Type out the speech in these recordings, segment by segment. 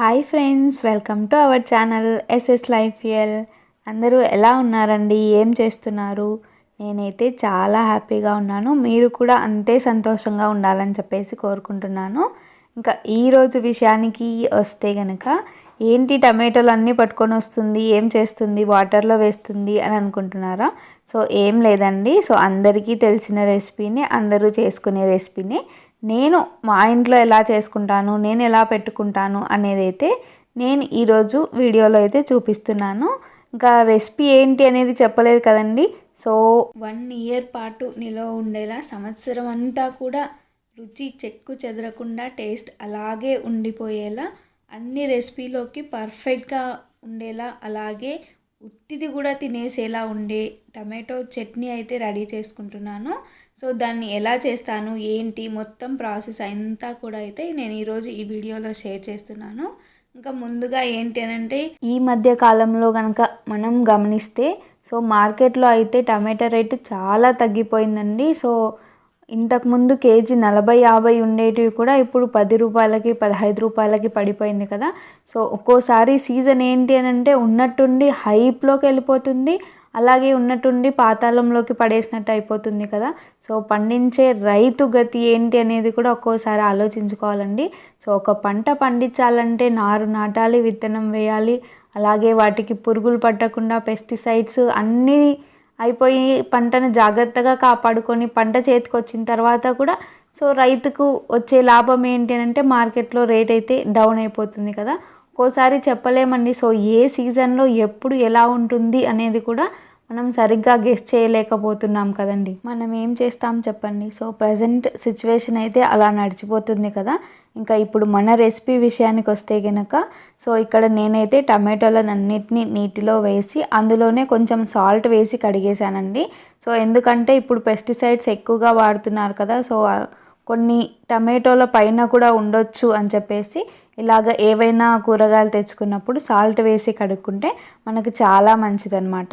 Hi friends welcome to our channel SS life L అందరూ ఎలా ఉన్నారండి? ఏం చేస్తున్నారు? నేనైతే చాలా హ్యాపీగా ఉన్నాను. మీరు కూడా అంతే సంతోషంగా ఉండాలని చెప్పేసి కోరుకుంటున్నాను. ఇంకా ఈరోజు విషయానికి వస్తే గనక ఏంటి టమాటోలు అన్నీ పట్టుకొని వస్తుంది ఏం చేస్తుంది వాటర్లో వేస్తుంది అని అనుకుంటున్నారా? సో ఏం లేదండి. సో అందరికీ తెలిసిన రెసిపీని అందరూ చేసుకునే రెసిపీని నేను మా ఇంట్లో ఎలా చేసుకుంటాను నేను ఎలా పెట్టుకుంటాను అనేది అయితే నేను ఈరోజు వీడియోలో అయితే చూపిస్తున్నాను. ఇంకా రెసిపీ ఏంటి అనేది చెప్పలేదు కదండి. సో వన్ ఇయర్ పాటు నిలవ ఉండేలా సంవత్సరం అంతా కూడా రుచి చెక్కు చెదరకుండా టేస్ట్ అలాగే ఉండిపోయేలా అన్ని రెసిపీలోకి పర్ఫెక్ట్గా ఉండేలా అలాగే ఉట్టిది కూడా తినేసేలా ఉండే టమాటో చట్నీ అయితే రెడీ చేసుకుంటున్నాను. సో దాన్ని ఎలా చేస్తాను ఏంటి మొత్తం ప్రాసెస్ అంతా కూడా అయితే నేను ఈరోజు ఈ వీడియోలో షేర్ చేస్తున్నాను. ఇంకా ముందుగా ఏంటి అంటే ఈ మధ్య కాలంలో కనుక మనం గమనిస్తే సో మార్కెట్లో అయితే టమాటా రేటు చాలా తగ్గిపోయిందండి. సో ఇంతకుముందు కేజీ నలభై యాభై ఉండేటివి కూడా ఇప్పుడు పది రూపాయలకి పదహైదు రూపాయలకి పడిపోయింది కదా. సో ఒక్కోసారి సీజన్ ఏంటి అని అంటే ఉన్నట్టుండి హైప్లోకి వెళ్ళిపోతుంది. అలాగే ఉన్నట్టుండి పాతాళంలోకి పడేసినట్టు అయిపోతుంది కదా. సో పండించే రైతు గతి ఏంటి అనేది కూడా ఒక్కోసారి ఆలోచించుకోవాలండి. సో ఒక పంట పండించాలంటే నారు నాటాలి విత్తనం వేయాలి అలాగే వాటికి పురుగులు పట్టకుండా పెస్టిసైడ్స్ అన్నీ అయిపోయి పంటను జాగ్రత్తగా కాపాడుకొని పంట చేతికి వచ్చిన తర్వాత కూడా సో రైతుకు వచ్చే లాభం ఏంటి అంటే మార్కెట్లో రేట్ అయితే డౌన్ అయిపోతుంది కదా. ఒక్కోసారి చెప్పలేమండి. సో ఏ సీజన్లో ఎప్పుడు ఎలా ఉంటుంది అనేది కూడా మనం సరిగ్గా గెస్ చేయలేకపోతున్నాం కదండి. మనం ఏం చేస్తాం చెప్పండి. సో ప్రజెంట్ సిచ్యువేషన్ అయితే అలా నడిచిపోతుంది కదా. ఇంకా ఇప్పుడు మన రెసిపీ విషయానికి వస్తే కనుక సో ఇక్కడ నేనైతే టమాటోలను నీటిలో వేసి అందులోనే కొంచెం సాల్ట్ వేసి కడిగేశానండి. సో ఎందుకంటే ఇప్పుడు పెస్టిసైడ్స్ ఎక్కువగా వాడుతున్నారు కదా. సో కొన్ని టమాటోల పైన కూడా ఉండొచ్చు అని చెప్పేసి ఇలాగ ఏవైనా కూరగాయలు తెచ్చుకున్నప్పుడు సాల్ట్ వేసి కడుక్కుంటే మనకు చాలా మంచిదన్నమాట.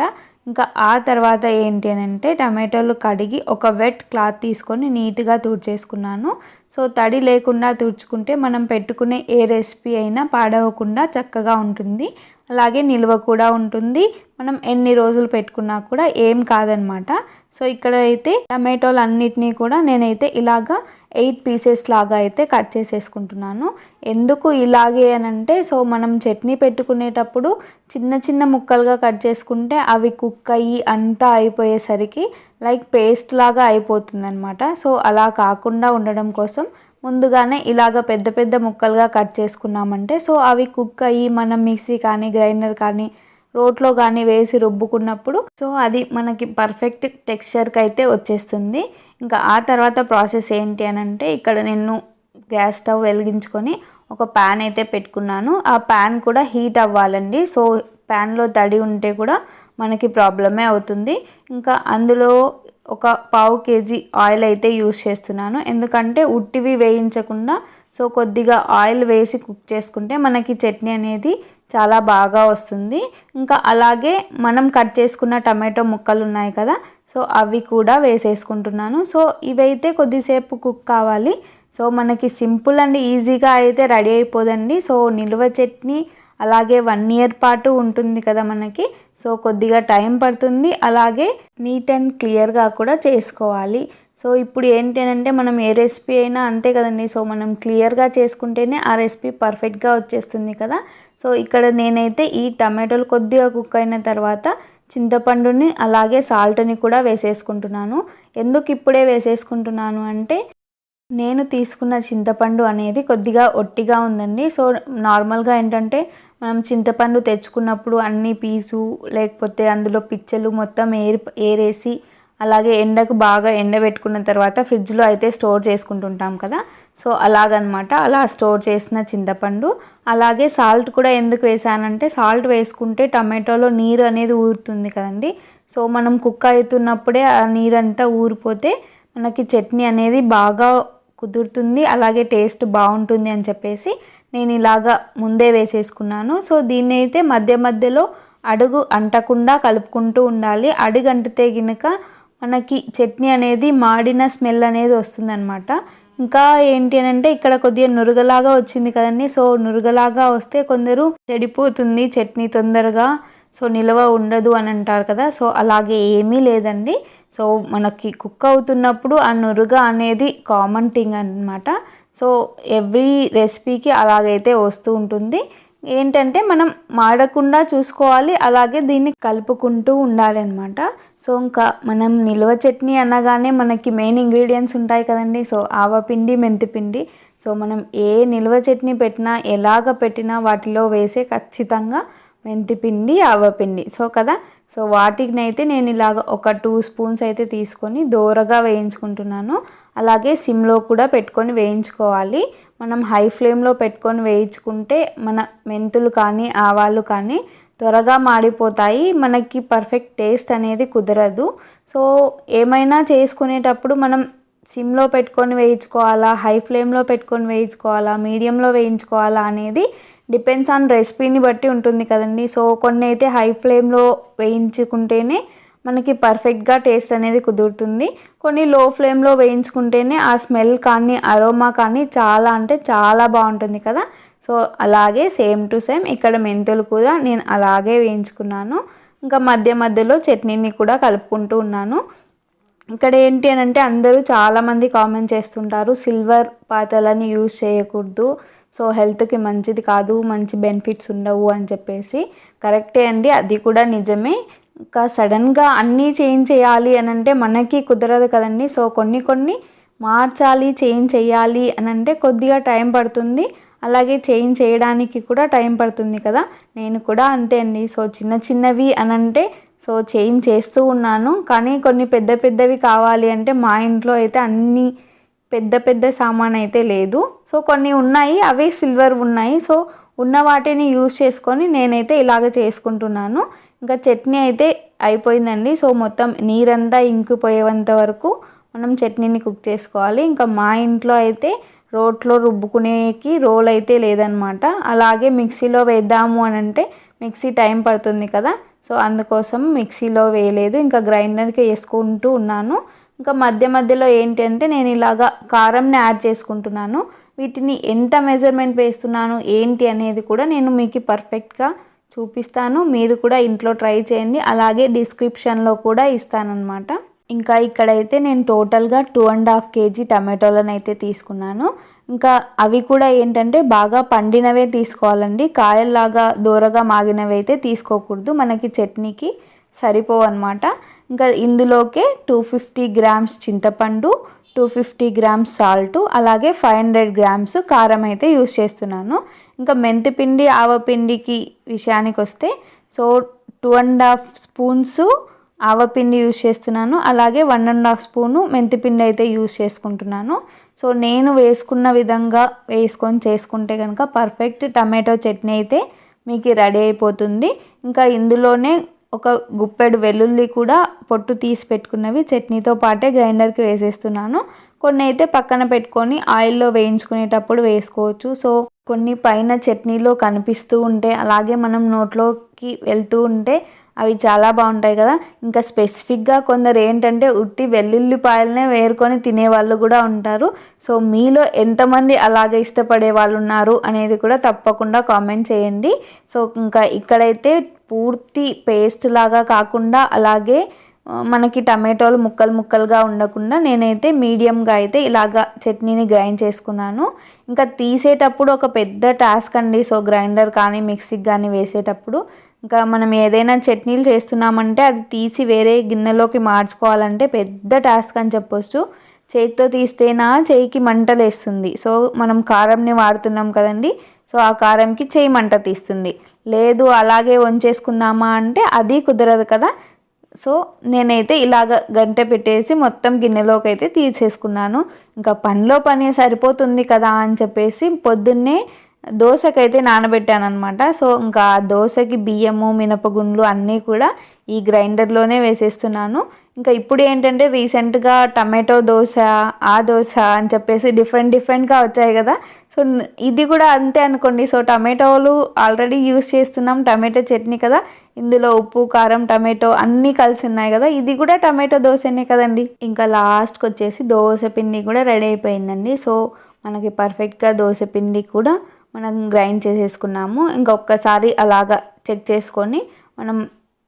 ఇంకా ఆ తర్వాత ఏంటి అని అంటే టమాటోలు కడిగి ఒక వెట్ క్లాత్ తీసుకొని నీట్గా తుడిచేసుకున్నాను. సో తడి లేకుండా తుడుచుకుంటే మనం పెట్టుకునే ఏ రెసిపీ అయినా పాడవకుండా చక్కగా ఉంటుంది. అలాగే నిల్వ కూడా ఉంటుంది. మనం ఎన్ని రోజులు పెట్టుకున్నా కూడా ఏం కాదనమాట సో ఇక్కడ అయితే టమాటోలు అన్నిటినీ కూడా నేనైతే ఇలాగా ఎయిట్ పీసెస్ లాగా అయితే కట్ చేసేసుకుంటున్నాను. ఎందుకు ఇలాగే అని అంటే సో మనం చట్నీ పెట్టుకునేటప్పుడు చిన్న చిన్న ముక్కలుగా కట్ చేసుకుంటే అవి కుక్ అయ్యి అంతా అయిపోయేసరికి లైక్ పేస్ట్ లాగా అయిపోతుందనమాట సో అలా కాకుండా ఉండడం కోసం ముందుగానే ఇలాగ పెద్ద పెద్ద ముక్కలుగా కట్ చేసుకున్నామంటే సో అవి కుక్ అయ్యి మనం మిక్సీ కానీ గ్రైండర్ కానీ రోట్లో కానీ వేసి రుబ్బుకున్నప్పుడు. సో అది మనకి పర్ఫెక్ట్ టెక్స్చర్కి అయితే వచ్చేస్తుంది. ఇంకా ఆ తర్వాత ప్రాసెస్ ఏంటి అని అంటే ఇక్కడ నేను గ్యాస్ స్టవ్ వెలిగించుకొని ఒక ప్యాన్ అయితే పెట్టుకున్నాను. ఆ ప్యాన్ కూడా హీట్ అవ్వాలండి. సో ప్యాన్లో తడి ఉంటే కూడా మనకి ప్రాబ్లమే అవుతుంది. ఇంకా అందులో ఒక పావు కేజీ ఆయిల్ అయితే యూస్ చేస్తున్నాను. ఎందుకంటే ఉట్టివి వేయించకుండా సో కొద్దిగా ఆయిల్ వేసి కుక్ చేసుకుంటే మనకి చట్నీ అనేది చాలా బాగా వస్తుంది. ఇంకా అలాగే మనం కట్ చేసుకున్న టమాటో ముక్కలు ఉన్నాయి కదా సో అవి కూడా వేసేసుకుంటున్నాను. సో ఇవైతే కొద్దిసేపు కుక్ కావాలి. సో మనకి సింపుల్ అండ్ ఈజీగా అయితే రెడీ అయిపోదండి. సో నిల్వ చట్నీ అలాగే వన్ ఇయర్ పాటు ఉంటుంది కదా మనకి. సో కొద్దిగా టైం పడుతుంది. అలాగే నీట్ అండ్ క్లియర్గా కూడా చేసుకోవాలి. సో ఇప్పుడు ఏంటి అంటే మనం ఏ రెసిపీ అయినా అంతే కదండి. సో మనం క్లియర్గా చేసుకుంటేనే ఆ రెసిపీ పర్ఫెక్ట్గా వచ్చేస్తుంది కదా. సో ఇక్కడ నేనైతే ఈ టమాటోలు కొద్దిగా కుక్ అయిన తర్వాత చింతపండుని అలాగే సాల్ట్ని కూడా వేసేసుకుంటున్నాను. ఎందుకు ఇప్పుడే వేసేసుకుంటున్నాను అంటే నేను తీసుకున్న చింతపండు అనేది కొద్దిగా ఒట్టిగా ఉందండి. సో నార్మల్గా ఏంటంటే మనం చింతపండు తెచ్చుకున్నప్పుడు అన్ని పీసు లేకపోతే అందులో పిచ్చలు మొత్తం ఏరి ఏరేసి అలాగే ఎండకు బాగా ఎండబెట్టుకున్న తర్వాత ఫ్రిడ్జ్లో అయితే స్టోర్ చేసుకుంటుంటాం కదా. సో అలాగనమాట. అలా స్టోర్ చేసిన చింతపండు అలాగే సాల్ట్ కూడా ఎందుకు వేసానంటే సాల్ట్ వేసుకుంటే టమాటోలో నీరు అనేది ఊరుతుంది కదండి. సో మనం కుక్ అవుతున్నప్పుడే ఆ నీరంతా ఊరిపోతే మనకి చట్నీ అనేది బాగా కుదురుతుంది అలాగే టేస్ట్ బాగుంటుంది అని చెప్పేసి నేను ఇలాగా ముందే వేసేసుకున్నాను. సో దీన్ని అయితే మధ్య మధ్యలో అడుగు అంటకుండా కలుపుకుంటూ ఉండాలి. అడుగు అంటితే గినక మనకి చట్నీ అనేది మాడిన స్మెల్ అనేది వస్తుందన్నమాట. ఇంకా ఏంటి అని అంటే ఇక్కడ కొద్దిగా నురగలాగా వచ్చింది కదండి. సో నురగలాగా వస్తే కొందరు చెడిపోతుంది చట్నీ తొందరగా. సో నిల్వ ఉండదు అని అంటారు కదా. సో అలాగే ఏమీ లేదండి. సో మనకి కుక్ అవుతున్నప్పుడు ఆ నురుగ అనేది కామన్ థింగ్ అనమాట సో ఎవ్రీ రెసిపీకి అలాగైతే వస్తూ ఉంటుంది. ఏంటంటే మనం మాడకుండా చూసుకోవాలి అలాగే దీన్ని కలుపుకుంటూ ఉండాలి అనమాట సో ఇంకా మనం నిల్వ చట్నీ అనగానే మనకి మెయిన్ ఇంగ్రీడియంట్స్ ఉంటాయి కదండి. సో ఆవపిండి మెంతిపిండి సో మనం ఏ నిల్వ చట్నీ పెట్టినా ఎలాగ పెట్టినా వాటిలో వేసే ఖచ్చితంగా మెంతిపిండి ఆవపిండి సో కదా? సో వాటిని అయితే నేను ఇలాగ ఒక టూ స్పూన్స్ అయితే తీసుకొని దోరగా వేయించుకుంటున్నాను. అలాగే సిమ్లో కూడా పెట్టుకొని వేయించుకోవాలి. మనం హై ఫ్లేమ్లో పెట్టుకొని వేయించుకుంటే మన మెంతులు కానీ ఆవాలు కానీ త్వరగా మాడిపోతాయి. మనకి పర్ఫెక్ట్ టేస్ట్ అనేది కుదరదు. సో ఏమైనా చేసుకునేటప్పుడు మనం సిమ్లో పెట్టుకొని వేయించుకోవాలా హై ఫ్లేమ్లో పెట్టుకొని వేయించుకోవాలా మీడియంలో వేయించుకోవాలా అనేది డిపెండ్స్ ఆన్ రెసిపీని బట్టి ఉంటుంది కదండి. సో కొన్ని అయితే హై ఫ్లేమ్లో వేయించుకుంటేనే మనకి పర్ఫెక్ట్గా టేస్ట్ అనేది కుదురుతుంది. కొన్ని లో ఫ్లేమ్లో వేయించుకుంటేనే ఆ స్మెల్ కానీ అరోమా కానీ చాలా అంటే చాలా బాగుంటుంది కదా. సో అలాగే సేమ్ టు సేమ్ ఇక్కడ మెంతులు కూడా నేను అలాగే వేయించుకున్నాను. ఇంకా మధ్య మధ్యలో చట్నీని కూడా కలుపుకుంటూ ఉన్నాను. ఇక్కడ ఏంటి అని అంటే అందరూ చాలామంది కామెంట్ చేస్తుంటారు సిల్వర్ పాత్రలని యూజ్ చేయకూడదు. సో హెల్త్కి మంచిది కాదు మంచి బెనిఫిట్స్ ఉండవు అని చెప్పేసి. కరెక్టే అండి? అది కూడా నిజమే. ఇంకా సడన్గా అన్నీ చేంజ్ చేయాలి అని అంటే మనకి కుదరదు కదండి. సో కొన్ని కొన్ని మార్చాలి చేంజ్ చేయాలి అని అంటే కొద్దిగా టైం పడుతుంది. అలాగే చేంజ్ చేయడానికి కూడా టైం పడుతుంది కదా. నేను కూడా అంతే అండి. సో చిన్న చిన్నవి అని అంటే సో చేంజ్ చేస్తూ ఉన్నాను. కానీ కొన్ని పెద్ద పెద్దవి కావాలి అంటే మా ఇంట్లో అయితే అన్నీ పెద్ద పెద్ద సామాన్ అయితే లేదు. సో కొన్ని ఉన్నాయి. అవే సిల్వర్ ఉన్నాయి. సో ఉన్న వాటిని యూజ్ చేసుకొని నేనైతే ఇలాగ చేసుకుంటున్నాను. ఇంకా చట్నీ అయితే అయిపోయిందండి. సో మొత్తం నీరంతా ఇంకిపోయేంత వరకు మనం చట్నీని కుక్ చేసుకోవాలి. ఇంకా మా ఇంట్లో అయితే రోట్లో రుబ్బుకునేకి రోల్ అయితే లేదనమాట. అలాగే మిక్సీలో వేద్దాము అని అంటే మిక్సీ టైం పడుతుంది కదా. సో అందుకోసం మిక్సీలో వేయలేదు. ఇంకా గ్రైండర్కి వేసుకుంటూ ఉన్నాను. ఇంకా మధ్య మధ్యలో ఏంటి అంటే నేను ఇలాగా కారంని యాడ్ చేసుకుంటున్నాను. వీటిని ఎంత మెజర్మెంట్ వేస్తున్నాను ఏంటి అనేది కూడా నేను మీకు పర్ఫెక్ట్గా చూపిస్తాను. మీరు కూడా ఇంట్లో ట్రై చేయండి. అలాగే డిస్క్రిప్షన్లో కూడా ఇస్తానన్నమాట. ఇంకా ఇక్కడైతే నేను టోటల్గా టూ అండ్ హాఫ్ కేజీ టమాటోలను అయితే తీసుకున్నాను. ఇంకా అవి కూడా ఏంటంటే బాగా పండినవే తీసుకోవాలండి. కాయల్లాగా దూరగా మాగినవి అయితే తీసుకోకూడదు. మనకి చట్నీకి సరిపోవన్నమాట. ఇంకా ఇందులోకే టూ ఫిఫ్టీ గ్రామ్స్ చింతపండు టూ ఫిఫ్టీ గ్రామ్స్ సాల్ట్ అలాగే ఫైవ్ హండ్రెడ్ గ్రామ్స్ కారం అయితే యూస్ చేస్తున్నాను. ఇంకా మెంతిపిండి ఆవపిండికి విషయానికి వస్తే so two and half spoons ఆవపిండి యూస్ చేస్తున్నాను. అలాగే వన్ అండ్ హాఫ్ స్పూను మెంతిపిండి అయితే యూజ్ చేసుకుంటున్నాను. సో నేను వేసుకున్న విధంగా వేసుకొని చేసుకుంటే కనుక పర్ఫెక్ట్ టమాటో చట్నీ అయితే మీకు రెడీ అయిపోతుంది. ఇంకా ఇందులోనే ఒక గుప్పెడు వెల్లుల్లి కూడా పొట్టు తీసి పెట్టుకున్నవి చట్నీతో పాటే గ్రైండర్కి వేసేస్తున్నాను. కొన్ని అయితే పక్కన పెట్టుకొని ఆయిల్లో వేయించుకునేటప్పుడు వేసుకోవచ్చు. సో కొన్ని పైన చట్నీలో కనిపిస్తూ ఉంటే అలాగే మనం నోట్లోకి వెళ్తూ ఉంటే అవి చాలా బాగుంటాయి కదా. ఇంకా స్పెసిఫిక్గా కొందరు ఏంటంటే ఉట్టి వెల్లుల్లిపాయలనే వేరుకొని తినే వాళ్ళు కూడా ఉంటారు. సో మీలో ఎంతమంది అలాగే ఇష్టపడే వాళ్ళు ఉన్నారు అనేది కూడా తప్పకుండా కామెంట్ చేయండి. సో ఇంకా ఇక్కడైతే పూర్తి పేస్ట్ లాగా కాకుండా అలాగే మనకి టమాటోలు ముక్కలు ముక్కలుగా ఉండకుండా నేనైతే మీడియంగా అయితే ఇలాగ చట్నీని గ్రైండ్ చేసుకున్నాను. ఇంకా తీసేటప్పుడు ఒక పెద్ద టాస్క్ అండి. సో గ్రైండర్ కానీ మిక్సీకి కానీ వేసేటప్పుడు ఇంకా మనం ఏదైనా చట్నీలు చేస్తున్నామంటే అది తీసి వేరే గిన్నెలోకి మార్చుకోవాలంటే పెద్ద టాస్క్ అని చెప్పొచ్చు. చేతితో తీస్తేనా చేయికి మంటలు వేస్తుంది సో మనం కారంని వాడుతున్నాం కదండి. సో ఆ కారంకి చేయి మంట తీస్తుంది. లేదు అలాగే వంచేసుకుందామా అంటే అది కుదరదు కదా. సో నేనైతే ఇలాగ గంట పెట్టేసి మొత్తం గిన్నెలోకి అయితే తీసేసుకున్నాను. ఇంకా పనిలో పని సరిపోతుంది కదా అని చెప్పేసి పొద్దున్నే దోశకైతే నానబెట్టాను అనమాట సో ఇంకా దోశకి బియ్యము మినపగుండ్లు అన్నీ కూడా ఈ గ్రైండర్లోనే వేసేస్తున్నాను. ఇంకా ఇప్పుడు ఏంటంటే రీసెంట్గా టమాటో దోశ ఆ దోశ అని చెప్పేసి డిఫరెంట్ డిఫరెంట్గా వచ్చాయి కదా. సో ఇది కూడా అంతే అనుకోండి. సో టమాటోలు ఆల్రెడీ యూస్ చేస్తున్నాం. టమాటో చట్నీ కదా. ఇందులో ఉప్పు కారం టమాటో అన్నీ కలిసి ఉన్నాయి కదా. ఇది కూడా టమాటో దోశనే కదండి. ఇంకా లాస్ట్కి వచ్చేసి దోశ పిండి కూడా రెడీ అయిపోయిందండి. సో మనకి పర్ఫెక్ట్గా దోశ పిండి కూడా మనం గ్రైండ్ చేసేసుకున్నాము. ఇంకొకసారి అలాగా చెక్ చేసుకొని మనం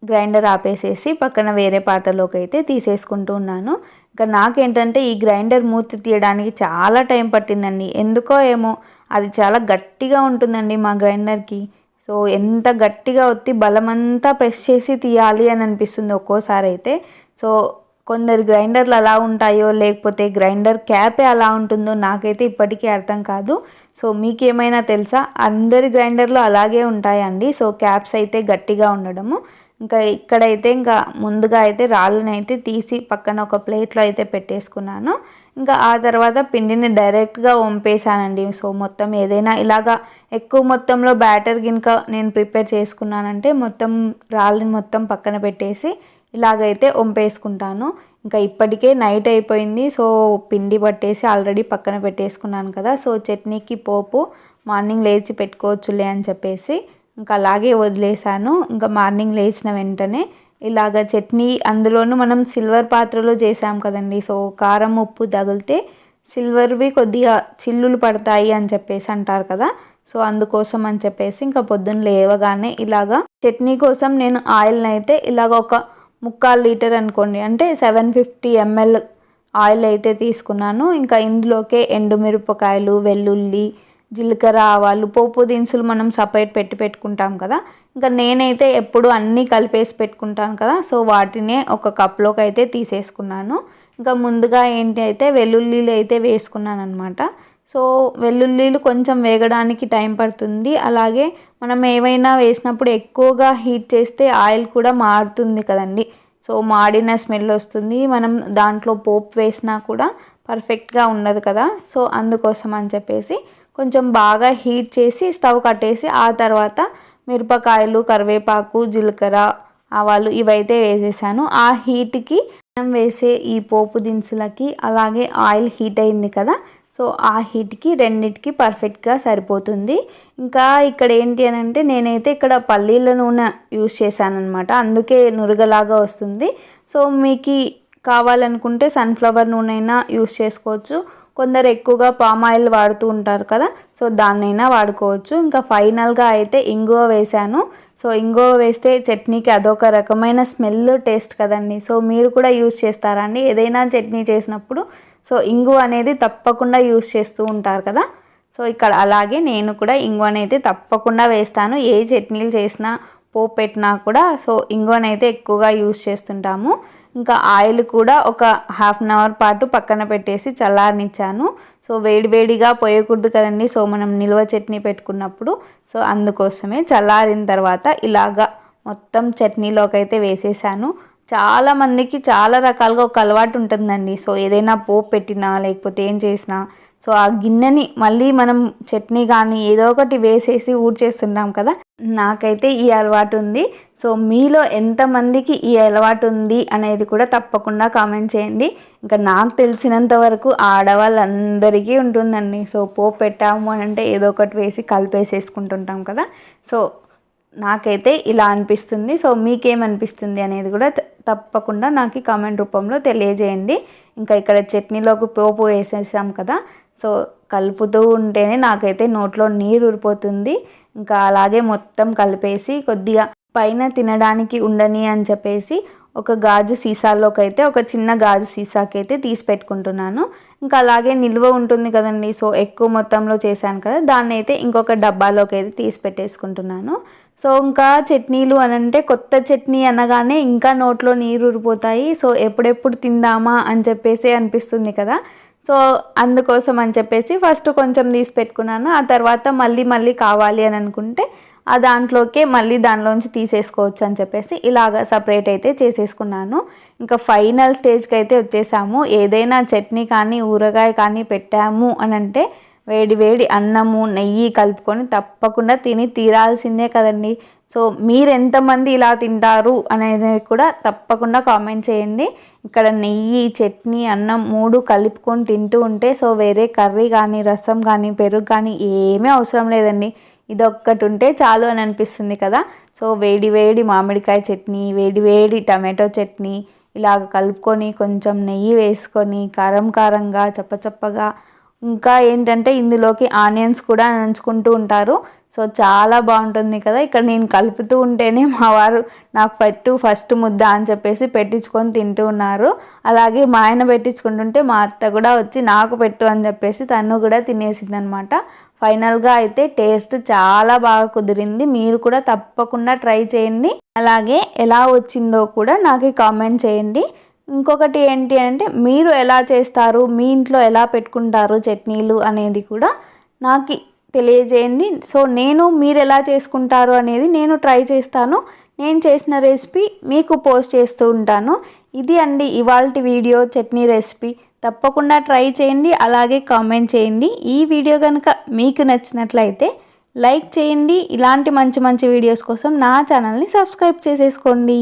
గ్రైండర్ ఆపేసేసి పక్కన వేరే పాత్రలోకి అయితే తీసేసుకుంటూ ఉన్నాను. ఇంకా నాకేంటంటే ఈ గ్రైండర్ మూత తీయడానికి చాలా టైం పట్టిందండి. ఎందుకో ఏమో అది చాలా గట్టిగా ఉంటుందండి మా గ్రైండర్కి. సో ఎంత గట్టిగా ఒత్తి బలమంతా ప్రెస్ చేసి తీయాలి అని అనిపిస్తుంది ఒక్కోసారి అయితే సో కొందరు గ్రైండర్లు అలా ఉంటాయో లేకపోతే గ్రైండర్ క్యాపే అలా ఉంటుందో నాకైతే ఇప్పటికీ అర్థం కాదు. సో మీకేమైనా తెలుసా? అందరి గ్రైండర్లు అలాగే ఉంటాయండి. సో క్యాప్స్ అయితే గట్టిగా ఉండడము. ఇంకా ఇక్కడైతే ఇంకా ముందుగా అయితే రాళ్ళని అయితే తీసి పక్కన ఒక ప్లేట్లో అయితే పెట్టేసుకున్నాను. ఇంకా ఆ తర్వాత పిండిని డైరెక్ట్గా వంపేశానండి. సో మొత్తం ఏదైనా ఇలాగా ఎక్కువ మొత్తంలో బ్యాటర్ గినక నేను ప్రిపేర్ చేసుకున్నానంటే మొత్తం రాళ్ళని మొత్తం పక్కన పెట్టేసి ఇలాగైతే వంపేసుకుంటాను. ఇంకా ఇప్పటికే నైట్ అయిపోయింది. సో పిండి పట్టేసి ఆల్రెడీ పక్కన పెట్టేసుకున్నాను కదా. సో చట్నీకి పోపు మార్నింగ్ లేచి పెట్టుకోవచ్చులే అని చెప్పేసి ఇంకా అలాగే వదిలేసాను ఇంకా మార్నింగ్ లేచిన వెంటనే ఇలాగ చట్నీ అందులోనూ మనం సిల్వర్ పాత్రలో చేసాం కదండి. సో కారం ఉప్పు తగిలితే సిల్వర్వి కొద్దిగా చిల్లులు పడతాయి అని చెప్పేసి అంటారు కదా. సో అందుకోసం అని చెప్పేసి ఇంకా పొద్దున్న లేవగానే ఇలాగా చట్నీ కోసం నేను ఆయిల్ని అయితే ఇలాగ ఒక ముక్కాలు లీటర్ అనుకోండి. అంటే సెవెన్ ఫిఫ్టీ ఎంఎల్ ఆయిల్ అయితే తీసుకున్నాను. ఇంకా ఇందులోకే ఎండుమిరపకాయలు వెల్లుల్లి జీలకర్ర ఆవాలు పోపు దినుసులు మనం సపరేట్ పెట్టి పెట్టుకుంటాం కదా. ఇంకా నేనైతే ఎప్పుడు అన్నీ కలిపేసి పెట్టుకుంటాను కదా. సో వాటినే ఒక కప్లోకి అయితే తీసేసుకున్నాను. ఇంకా ముందుగా ఏంటి అయితే వెల్లుల్లిలు అయితే వేసుకున్నాను అనమాట సో వెల్లుల్లిలు కొంచెం వేగడానికి టైం పడుతుంది. అలాగే మనం ఏవైనా వేసినప్పుడు ఎక్కువగా హీట్ చేస్తే ఆయిల్ కూడా మారుతుంది కదండి. సో మాడిన స్మెల్ వస్తుంది. మనం దాంట్లో పోపు వేసినా కూడా పర్ఫెక్ట్గా ఉండదు కదా. సో అందుకోసం అని చెప్పేసి కొంచెం బాగా హీట్ చేసి స్టవ్ కట్టేసి ఆ తర్వాత మిరపకాయలు కరివేపాకు జీలకర్ర ఆవాలు ఇవైతే వేసేసాను. ఆ హీట్కి మనం వేసే ఈ పోపు దినుసులకి అలాగే ఆయిల్ హీట్ అయింది కదా సో ఆ హీట్కి రెండిటికి పర్ఫెక్ట్గా సరిపోతుంది. ఇంకా ఇక్కడ ఏంటి అని అంటే నేనైతే ఇక్కడ పల్లీల నూనె యూస్ చేశానమాట అందుకే నురుగలాగా వస్తుంది. సో మీకు కావాలనుకుంటే సన్ఫ్లవర్ నూనె అయినా యూస్ చేసుకోవచ్చు. కొందరు ఎక్కువగా పామ్ ఆయిల్ వాడుతూ ఉంటారు కదా సో దాన్నైనా వాడుకోవచ్చు. ఇంకా ఫైనల్గా అయితే ఇంగువ వేశాను. సో ఇంగువ వేస్తే చట్నీకి అదొక రకమైన స్మెల్ టేస్ట్ కదండి. సో మీరు కూడా యూస్ చేస్తారా అండి? ఏదైనా చట్నీ చేసినప్పుడు సో ఇంగువ అనేది తప్పకుండా యూజ్ చేస్తూ ఉంటారు కదా. సో ఇక్కడ అలాగే నేను కూడా ఇంగువనైతే తప్పకుండా వేస్తాను. ఏ చట్నీలు చేసినా పోపు పెట్టినా కూడా సో ఇంగువనైతే ఎక్కువగా యూస్ చేస్తుంటాము. ఇంకా ఆయిల్ కూడా ఒక హాఫ్ అన్ అవర్ పాటు పక్కన పెట్టేసి చల్లారనిచ్చాను. సో వేడివేడిగా పోయకూడదు కదండి. సో మనం నిల్వ చట్నీ పెట్టుకున్నప్పుడు. సో అందుకోసమే చల్లారిన తర్వాత ఇలాగా మొత్తం చట్నీలోకి అయితే వేసేసాను. చాలా మందికి చాలా రకాలుగా ఒక అలవాటు ఉంటుందండి. సో ఏదైనా పోపు పెట్టినా లేకపోతే ఏం చేసినా సో ఆ గిన్నెని మళ్ళీ మనం చట్నీ కానీ ఏదో ఒకటి వేసేసి ఊడ్చేస్తున్నాం కదా నాకైతే ఈ అలవాటు ఉంది. సో మీలో ఎంతమందికి ఈ అలవాటు ఉంది అనేది కూడా తప్పకుండా కామెంట్ చేయండి. ఇంకా నాకు తెలిసినంత వరకు ఆడవాళ్ళందరికీ ఉంటుందండి. సో పోపు పెట్టాము అని అంటే ఏదో ఒకటి వేసి కలిపేసేసుకుంటుంటాం కదా. సో నాకైతే ఇలా అనిపిస్తుంది. సో మీకేమనిపిస్తుంది అనేది కూడా తప్పకుండా నాకు కామెంట్ రూపంలో తెలియజేయండి. ఇంకా ఇక్కడ చట్నీలోకి పోపు వేసేసాం కదా సో కలుపుతూ ఉంటేనే నాకైతే నోట్లో నీరు ఊరిపోతుంది. ఇంకా అలాగే మొత్తం కలిపేసి కొద్దిగా పైన తినడానికి ఉండని అని చెప్పేసి ఒక గాజు సీసాలోకి అయితే ఒక చిన్న గాజు సీసాకి అయితే తీసి పెట్టుకుంటున్నాను. ఇంకా అలాగే నిల్వ ఉంటుంది కదండి సో ఎక్కువ మొత్తంలో చేశాను కదా దాన్ని అయితే ఇంకొక డబ్బాలోకి అయితే తీసి పెట్టేసుకుంటున్నాను. సో ఇంకా చట్నీలు అని అంటే కొత్త చట్నీ అనగానే ఇంకా నోట్లో నీరు ఊరిపోతాయి. సో ఎప్పుడెప్పుడు తిందామా అని చెప్పేసి అనిపిస్తుంది కదా. సో అందుకోసం అని చెప్పేసి ఫస్ట్ కొంచెం తీసి పెట్టుకున్నాను. ఆ తర్వాత మళ్ళీ మళ్ళీ కావాలి అని అనుకుంటే ఆ దాంట్లోకే మళ్ళీ దానిలోంచి తీసేసుకోవచ్చు అని చెప్పేసి ఇలాగ సపరేట్ అయితే చేసేసుకున్నాను. ఇంకా ఫైనల్ స్టేజ్కి అయితే వచ్చేసాము. ఏదైనా చట్నీ కానీ ఊరగాయ కానీ పెట్టాము అని అంటే వేడి వేడి అన్నము నెయ్యి కలుపుకొని తప్పకుండా తిని తీరాల్సిందే కదండి. సో మీరు ఎంతమంది ఇలా తింటారు అనేది కూడా తప్పకుండా కామెంట్ చేయండి. ఇక్కడ నెయ్యి చట్నీ అన్నం మూడు కలుపుకొని తింటూ ఉంటే సో వేరే కర్రీ కానీ రసం కానీ పెరుగు కానీ ఏమీ అవసరం లేదండి. ఇది ఒక్కటి ఉంటే చాలు అని అనిపిస్తుంది కదా. సో వేడి వేడి మామిడికాయ చట్నీ వేడి వేడి టమాటో చట్నీ ఇలాగ కలుపుకొని కొంచెం నెయ్యి వేసుకొని కారం కారంగా చప్పచప్పగా ఇంకా ఏంటంటే ఇందులోకి ఆనియన్స్ కూడా నంచుకుంటూ ఉంటారు. సో చాలా బాగుంటుంది కదా. ఇక్కడ నేను కలుపుతూ ఉంటేనే మా వారు నాకు పెట్టు ఫస్ట్ ముద్ద అని చెప్పేసి పెట్టించుకొని తింటూ ఉన్నారు. అలాగే మా ఆయన పెట్టించుకుంటుంటే మా అత్త కూడా వచ్చి నాకు పెట్టు అని చెప్పేసి తను కూడా తినేసింది అనమాట ఫైనల్గా అయితే టేస్ట్ చాలా బాగా కుదిరింది. మీరు కూడా తప్పకుండా ట్రై చేయండి. అలాగే ఎలా వచ్చిందో కూడా నాకు కామెంట్ చేయండి. ఇంకొకటి ఏంటి అంటే మీరు ఎలా చేస్తారు మీ ఇంట్లో ఎలా పెట్టుకుంటారు చట్నీలు అనేది కూడా నాకు తెలియజేయండి. సో నేను మీరు ఎలా చేసుకుంటారు అనేది నేను ట్రై చేస్తాను. నేను చేసిన రెసిపీ మీకు పోస్ట్ చేస్తూ ఉంటాను. ఇది అండి ఇవాళ వీడియో చట్నీ రెసిపీ. తప్పకుండా ట్రై చేయండి అలాగే కామెంట్ చేయండి. ఈ వీడియో కనుక మీకు నచ్చినట్లయితే లైక్ చేయండి. ఇలాంటి మంచి మంచి వీడియోస్ కోసం నా ఛానల్ని సబ్స్క్రైబ్ చేసేసుకోండి.